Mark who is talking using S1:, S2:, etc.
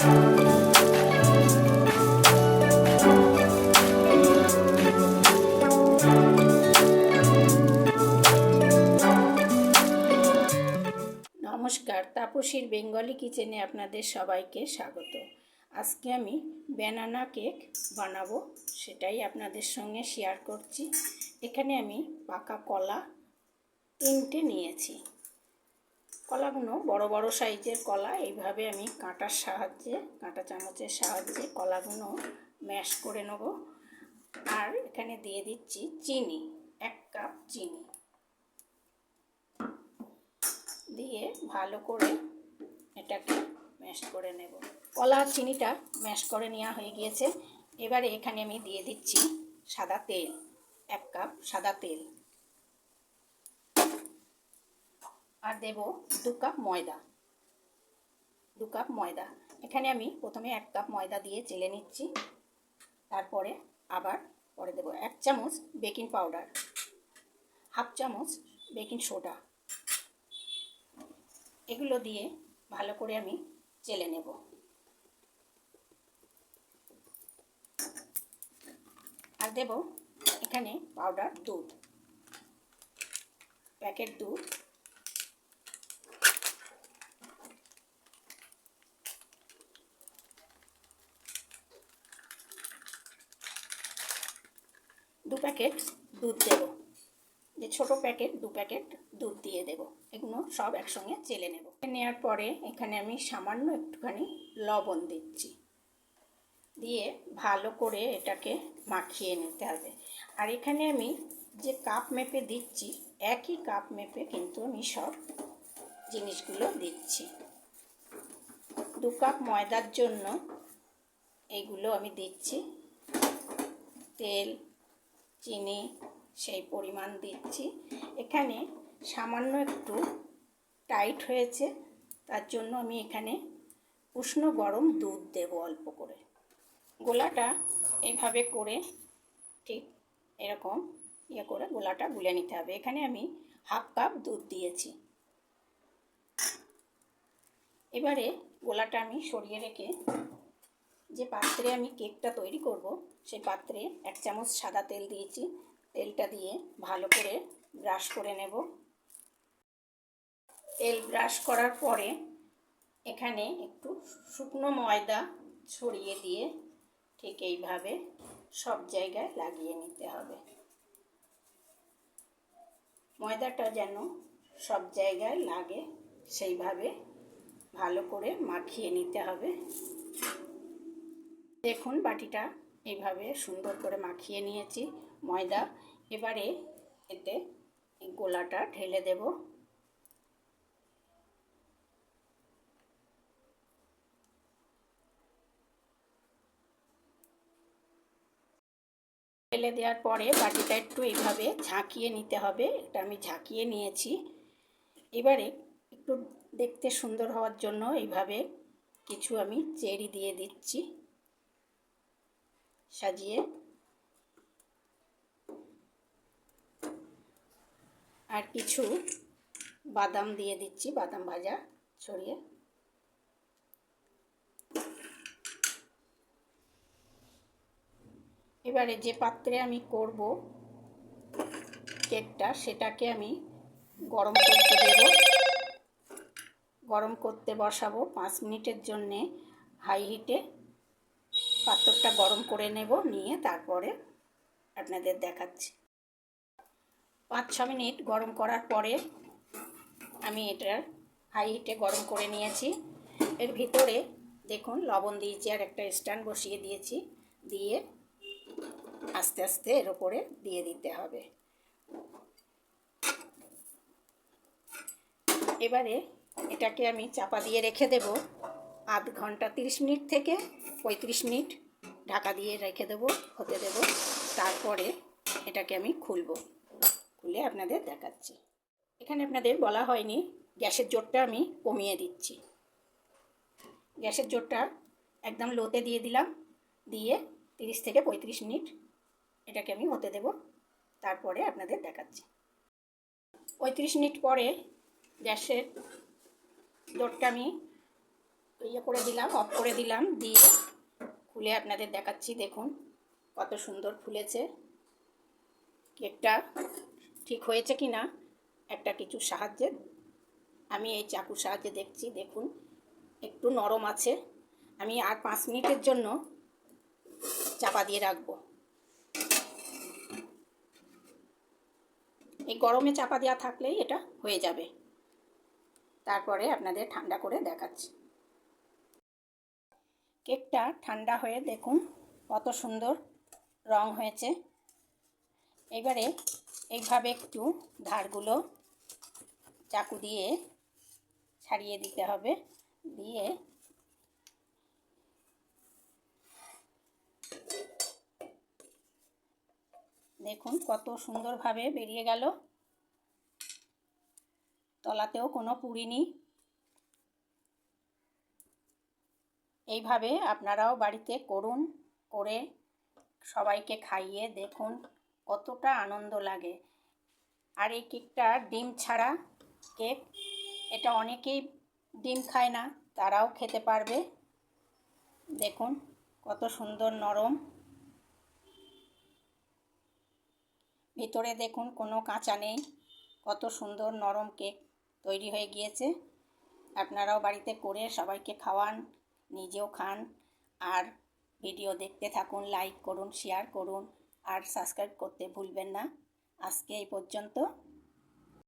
S1: নমস্কার, তাপসীর বেঙ্গলি কিচেনে আপনাদের সবাইকে স্বাগত। আজকে আমি ব্যানানা কেক বানাবো, সেটাই আপনাদের সঙ্গে শেয়ার করছি। এখানে আমি পাকা কলা তিনটে নিয়েছি। কলাগুলো বড় বড় সাইজের কলা, এইভাবে আমি কাঁটার সাহায্যে, কাঁটা চামচের সাহায্যে কলাগুলো ম্যাশ করে নেব। আর এখানে দিয়ে দিচ্ছি চিনি, এক কাপ চিনি। দিয়ে ভালো করে এটাকে ম্যাশ করে নেব। কলা চিনিটা ম্যাশ করে নেওয়া হয়ে গিয়েছে। এবারে এখানে আমি দিয়ে দিচ্ছি সাদা তেল, এক কাপ সাদা তেল। আর দেব দু কাপ ময়দা। দু কাপ ময়দা। এখানে আমি প্রথমে এক কাপ ময়দা দিয়ে চেলে নিচ্ছি। তারপরে আবার পরে দেব এক চামচ বেকিং পাউডার। হাফ চামচ বেকিং সোডা। এগুলো দিয়ে ভালো করে আমি চেলে নেব। আর দেব এখানে পাউডার দুধ। প্যাকেট দুধ দু প্যাকেট দুধ দেবো। যে ছোট প্যাকেট, দু প্যাকেট দুধ দিয়ে দেব। এগুলো সব একসঙ্গে চেলে নেব। নেওয়ার পরে এখানে আমি সামান্য একটুখানি লবণ দিচ্ছি। দিয়ে ভালো করে এটাকে মাখিয়ে নিতে হবে। আর এখানে আমি যে কাপ মেপে দিচ্ছি, একই কাপ মেপে কিন্তু আমি সব জিনিসগুলো দিচ্ছি। দু কাপ ময়দার জন্য এইগুলো আমি দিচ্ছি। তেল চিনি সেই পরিমাণ দিচ্ছি। এখানে সামান্য একটু টাইট হয়েছে, তার জন্য আমি এখানে উষ্ণ গরম দুধ দেব অল্প করে। গোলাটা এভাবে করে ঠিক এরকম ইয়ে করে গোলাটা গুলে নিতে হবে। এখানে আমি হাফ কাপ দুধ দিয়েছি। এবারে গোলাটা আমি সরিয়ে রেখে যে পাত্রে আমি কেকটা তৈরি করব সেই পাত্রে এক চামচ সাদা তেল দিয়েছি। তেলটা দিয়ে ভালো করে ব্রাশ করে নেব। তেল ব্রাশ করার পরে এখানে একটু শুকনো ময়দা ছড়িয়ে দিয়ে ঠিক এইভাবে সব জায়গায় লাগিয়ে নিতে হবে। ময়দাটা যেন সব জায়গায় লাগে, সেইভাবে ভালো করে মাখিয়ে নিতে হবে। দেখুন বাটিটা এইভাবে সুন্দর করে মাখিয়ে নিয়েছি ময়দা। এবারে এতে গোলাটা ঢেলে দেব। ঢেলে দেওয়ার পরে বাটিটা একটু এইভাবে ঝাঁকিয়ে নিতে হবে। এটা আমি ঝাঁকিয়ে নিয়েছি। এবারে একটু দেখতে সুন্দর হওয়ার জন্য এইভাবে কিছু আমি চেরি দিয়ে দিচ্ছি। সাজিয়ে। আর কিছু বাদাম দিয়ে দিচ্ছি, বাদাম ভাজা ছড়িয়ে। এবারে যে পাত্রে আমি করব কেকটা, সেটাকে আমি গরম করতে দেব। গরম করতে বসাবো পাঁচ মিনিটের জন্যে হাই হিটে। পাত্রটা গরম করে নেব, নিয়ে তারপরে আপনাদের দেখাচ্ছি। পাঁচ, ছ মিনিট গরম করার পরে আমি এটা হাই হিটে গরম করে নিয়েছি। এর ভিতরে দেখুন, লবণ দিয়েছি আর একটা স্ট্যান্ড বসিয়ে দিয়েছি। দিয়ে আস্তে আস্তে এর ওপরে দিয়ে দিতে হবে। এবারে এটাকে আমি চাপা দিয়ে রেখে দেব। আধ ঘণ্টা তিরিশ মিনিট থেকে পঁয়ত্রিশ মিনিট ঢাকা দিয়ে রেখে দেবো, হতে দেব। তারপরে এটাকে আমি খুলব। খুলে আপনাদের দেখাচ্ছি। এখানে আপনাদের বলা হয়নি, গ্যাসের জোরটা আমি কমিয়ে দিচ্ছি। গ্যাসের জোরটা একদম লোতে দিয়ে দিলাম, দিয়ে তিরিশ থেকে পঁয়ত্রিশ মিনিট এটাকে আমি হতে দেব। তারপরে আপনাদের দেখাচ্ছি। পঁয়ত্রিশ মিনিট পরে গ্যাসের জোরটা আমি ইয়ে করে দিলাম অফ করে দিলাম, দিয়ে খুলে আপনাদের দেখাচ্ছি, দেখুন কত সুন্দর ফুলেছে। কেকটা ঠিক হয়েছে কি না? একটা কিছু সাহায্যে। আমি এই চাকুর সাহায্যে দেখছি, দেখুন একটু নরম আছে। আমি আর পাঁচ মিনিটের জন্য চাপা দিয়ে রাখব। এই গরমে চাপা দেওয়া থাকলেই এটা হয়ে যাবে। তারপরে আপনাদের ঠান্ডা করে দেখাচ্ছি। কেকটা ঠান্ডা হয়ে দেখুন কত সুন্দর রং হয়েছে। এবারে এইভাবে একটু ধারগুলো চাকু দিয়ে ছাড়িয়ে দিতে হবে। দিয়ে দেখুন কত সুন্দরভাবে বেরিয়ে গেল। তলাতেও কোনো পুড়িনি এইভাবে আপনারাও বাড়িতে করুন, করে সবাইকে খাইয়ে দেখুন কতটা আনন্দ লাগে। আর এই কেকটা ডিম ছাড়া কেক, এটা অনেকেই ডিম খায় না, তারাও খেতে পারবে। দেখুন কত সুন্দর নরম। ভিতরে দেখুন কোনো কাঁচা নেই, কত সুন্দর নরম কেক তৈরি হয়ে গিয়েছে। আপনারাও বাড়িতে করে সবাইকে খাওয়ান। নিজেও খান আর ভিডিও দেখতে থাকুন লাইক করুন শেয়ার করুন আর সাবস্ক্রাইব করতে ভুলবেন না। আজকে এই পর্যন্ত।